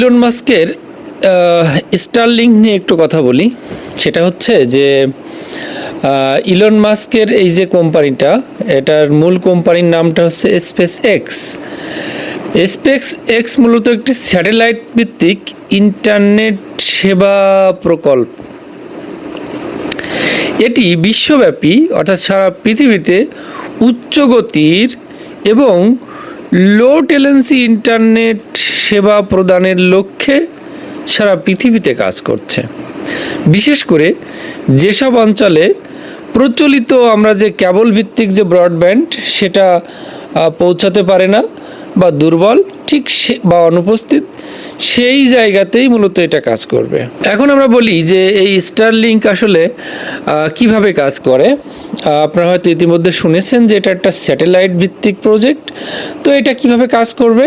Elon মাস্কের Starlink নিয়ে একটু কথা বলি। সেটা হচ্ছে যে ইলন মাস্কের এই যে কোম্পানিটা, এটার মূল কোম্পানির নামটা হচ্ছে স্পেস এক্স স্পেস এক্স মূলত একটি স্যাটেলাইট ভিত্তিক ইন্টারনেট সেবা প্রকল্প। এটি বিশ্বব্যাপী, অর্থাৎ সারা পৃথিবীতে উচ্চ গতির এবং লো টেলেন্সি ইন্টারনেট সেবা প্রদানের লক্ষ্যে সারা পৃথিবীতে কাজ করছে। বিশেষ করে যেসব অঞ্চলে প্রচলিত আমরা যে কেবল ভিত্তিক যে ব্রডব্যান্ড, সেটা পৌঁছাতে পারে না বা দুর্বল ঠিক বা অনুপস্থিত সেই জায়গাতেই মূলত এটা কাজ করবে। এখন আমরা বলি যে এই স্টারলিংক আসলে আহ, কীভাবে কাজ করে? আপনারা হয়তো ইতিমধ্যে শুনেছেন যে এটা একটা স্যাটেলাইট ভিত্তিক প্রজেক্ট তো এটা কীভাবে কাজ করবে?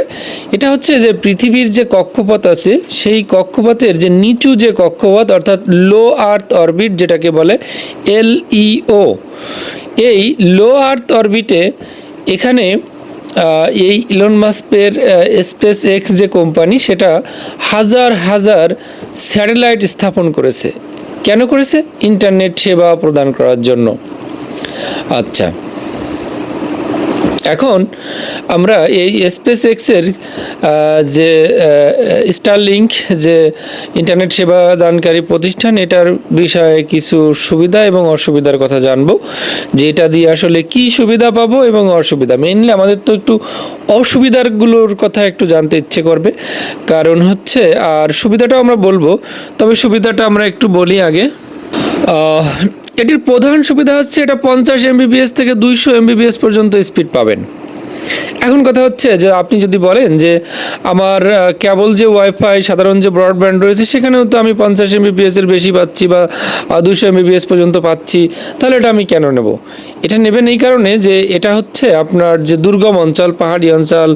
এটা হচ্ছে যে পৃথিবীর যে কক্ষপথ আছে সেই কক্ষপথের যে নিচু যে কক্ষপথ অর্থাৎ লো আর্থ অরবিট যেটাকে বলে এলইও এই লো আর্থ অরবিটে এখানে এই ইলন মাস্কের স্পেস এক্স যে কোম্পানি সেটা হাজার হাজার স্যাটেলাইট স্থাপন করেছে। কেন করেছে? ইন্টারনেট সেবা প্রদান করার জন্য। আচ্ছা। এখন আমরা এই স্পেস এক্সের যে স্টারলিংক যে ইন্টারনেট সেবা দানকারী প্রতিষ্ঠান, এটার বিষয়ে কিছু সুবিধা এবং অসুবিধার কথা জানব। যে এটা দিয়ে আসলে কি সুবিধা পাবো এবং অসুবিধা? মেইনলি আমাদের তো একটু অসুবিধাগুলোর কথা একটু জানতে ইচ্ছে করবে। কারণ হচ্ছে, আর সুবিধাটাও আমরা বলব, তবে সুবিধাটা আমরা একটু বলি আগে। এটির প্রধান সুবিধা হচ্ছে এটা পঞ্চাশ এমবিবিএস থেকে দুইশো এমবিবিএস পর্যন্ত স্পিড পাবেন। এখন কথা হচ্ছে যে, আপনি যদি বলেন যে, আমার কেবল যে ওয়াইফাই সাধারণ যে ব্রডব্যান্ড রয়েছে, সেখানেও তো আমি পঞ্চাশ এমবিপিএস এর বেশি পাচ্ছি বা দুশো এমবিপিএস পর্যন্ত পাচ্ছি, তাহলে এটা আমি কেন নেব? এটা নেবেন এই কারণে যে, এটা হচ্ছে আপনার যে দুর্গম অঞ্চল, পাহাড়ি অঞ্চল,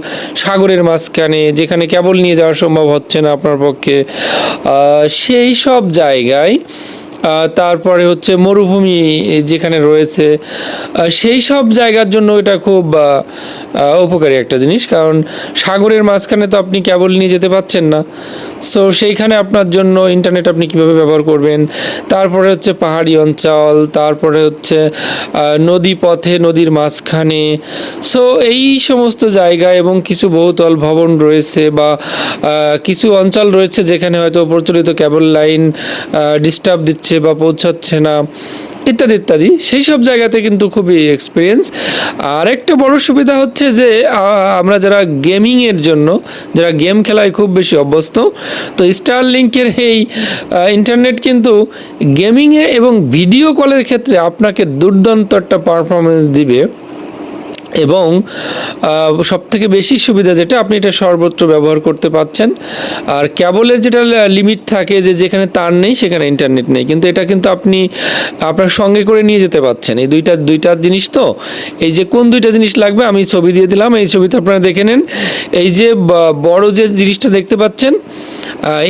সাগরের মাঝখানে, যেখানে কেবল নিয়ে যাওয়া সম্ভব হচ্ছে না আপনার পক্ষে। সেই সব জায়গায় তারপরে হচ্ছে মরুভূমি যেখানে রয়েছে সেই সব জায়গার জন্য এটা খুব উপকারী একটা জিনিস। কারণ সাগরের মাঝখানে তো আপনি কেবল নিয়ে যেতে পাচ্ছেন না। সো সেইখানে আপনার জন্য ইন্টারনেট আপনি কীভাবে ব্যবহার করবেন? তারপরে হচ্ছে পাহাড়ি অঞ্চল, তারপরে হচ্ছে নদী পথে, নদীর মাঝখানে। সো এই সমস্ত জায়গা এবং কিছু বহুতল ভবন রয়েছে বা কিছু অঞ্চল রয়েছে যেখানে হয়তো প্রচলিত কেবল লাইন ডিস্টার্ব দিচ্ছে বা পৌঁছাচ্ছে না। ইত্যাদি ইত্যাদি। সেই সব জায়গাতে কিন্তু খুবই এক্সপিরিয়েন্স আর একটা বড় সুবিধা হচ্ছে যে আমরা যারা গেমিংয়ের জন্য, যারা গেম খেলায় খুব বেশি অভ্যস্ত, তো স্টার লিঙ্কের এই ইন্টারনেট কিন্তু গেমিংয়ে এবং ভিডিও কলের ক্ষেত্রে আপনাকে দুর্দান্ত একটা পারফরমেন্স দিবে। এবং সব থেকে বেশি সুবিধা যেটা, আপনি এটা সর্বত্র ব্যবহার করতে পাচ্ছেন। আর ক্যাবলের যেটা লিমিট থাকে যে, যেখানে তার নেই, সেখানে ইন্টারনেট নেই। কিন্তু এটা কিন্তু আপনি, আপনার সঙ্গে করে নিয়ে যেতে পাচ্ছেন। এই দুইটা দুইটা জিনিস তো, এই যে কোন দুইটা জিনিস লাগবে, আমি ছবি দিয়ে দিলাম। এই ছবিতে আপনারা দেখে নেন। এই যে বড় যে জিনিসটা দেখতে পাচ্ছেন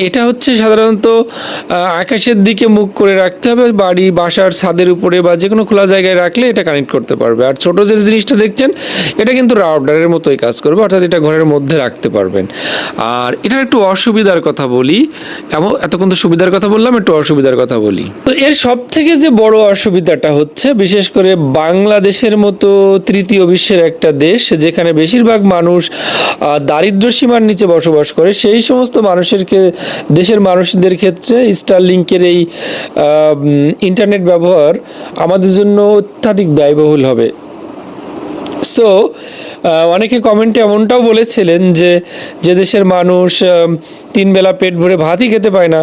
এটা হচ্ছে সাধারণত আকাশের দিকে মুখ করে রাখতে হবে। বাড়ি, বাসার ছাদের উপরে বা যে কোনো খোলা জায়গায় রাখলে এটা কানেক্ট করতে পারবে। আর ছোটো যে জিনিসটা দেখছেন এটা কিন্তু রাউটারের মতোই কাজ করবে অর্থাৎ এটা ঘরের মধ্যে রাখতে পারবেন। আর এটার একটু অসুবিধার কথা বলি এমন এতক্ষণ তো সুবিধার কথা বললাম একটু অসুবিধার কথা বলি। তো এর সব থেকে যে বড় অসুবিধাটা হচ্ছে বিশেষ করে বাংলাদেশের মতো তৃতীয় বিশ্বের একটা দেশ যেখানে বেশিরভাগ মানুষ আহ, দারিদ্র্য সীমার নিচে বসবাস করে সেই সমস্ত মানুষের দেশের মানুষদের ক্ষেত্রে স্টারলিংকের এই ইন্টারনেট ব্যবহার আমাদের জন্য অত্যাধিক ব্যয়বহুল হবে। সো অনেকে কমেন্টে এমনটাও বলেছিলেন যে যে দেশের মানুষ তিন বেলা পেট ভরে ভাতই খেতে পায় না,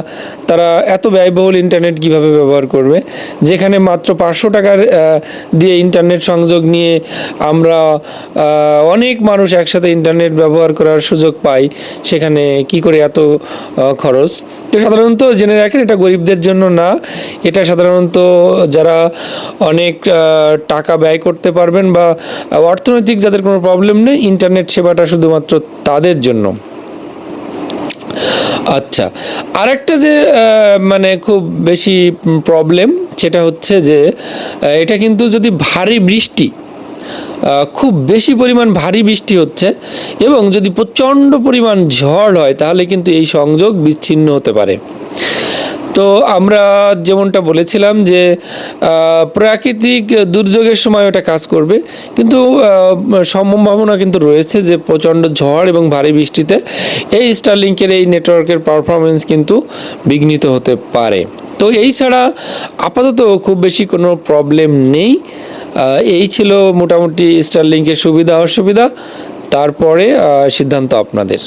তারা এত ব্যয়বহুল ইন্টারনেট কীভাবে ব্যবহার করবে? যেখানে মাত্র পাঁচশো টাকার দিয়ে ইন্টারনেট সংযোগ নিয়ে আমরা অনেক মানুষ একসাথে ইন্টারনেট ব্যবহার করার সুযোগ পাই, সেখানে কি করে এত খরচ? তো সাধারণত জেনে রাখেন, এটা গরিবদের জন্য না, এটা সাধারণত যারা অনেক টাকা ব্যয় করতে পারবেন বা অর্থনৈতিক যাদের কোনো প্রবলেম নেই ইন্টারনেট সেবাটা শুধুমাত্র তাদের জন্য। আচ্ছা আরেকটা যে মানে খুব বেশি প্রবলেম সেটা হচ্ছে যে এটা কিন্তু যদি ভারী বৃষ্টি খুব বেশি পরিমাণ ভারী বৃষ্টি হচ্ছে এবং যদি প্রচণ্ড পরিমাণ ঝড় হয় তাহলে কিন্তু এই সংযোগ বিচ্ছিন্ন হতে পারে। তো আমরা যেমনটা বলেছিলাম যে প্রাকৃতিক দুর্যোগের সময় ওটা কাজ করবে। কিন্তু সম্ভাবনা কিন্তু রয়েছে যে, প্রচণ্ড ঝড় এবং ভারী বৃষ্টিতে এই স্টারলিংকের এই নেটওয়ার্কের পারফরমেন্স কিন্তু বিঘ্নিত হতে পারে। তো এই ছাড়া আপাতত খুব বেশি কোনো প্রবলেম নেই। এই ছিল মোটামুটি স্টারলিংকের সুবিধা অসুবিধা তারপরে সিদ্ধান্ত আপনাদের।